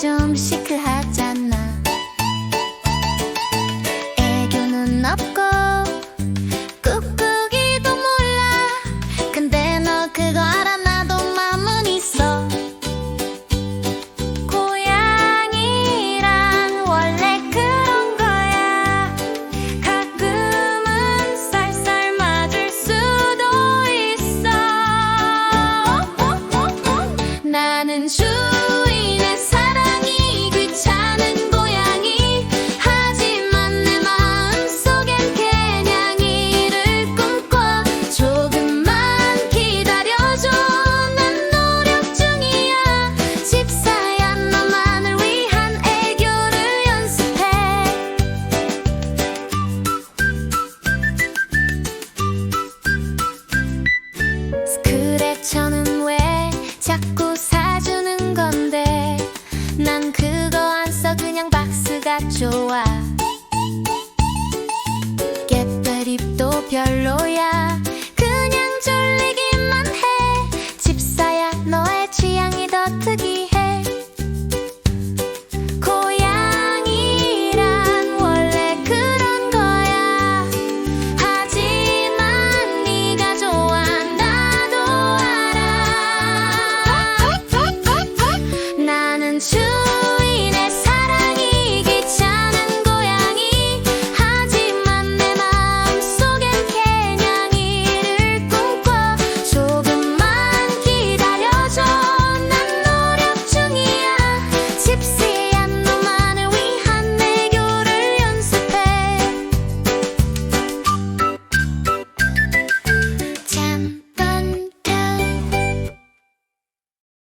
좀 시크하잖아. 그 애교는 없고 꾹꾹이도 몰라. 근데 너 그거 알아? 나도 맘은 있어. 고양이란 원래 그런 거야. 가끔은 쌀쌀 맞을 수도 있어. 나는 주의 자꾸 사주는 건데 난 그거 안 써. 그냥 박스가 좋아. 깨빼립도 별로야. 그냥 졸리기만 해. 집사야 너의 취향이 더 특이해 should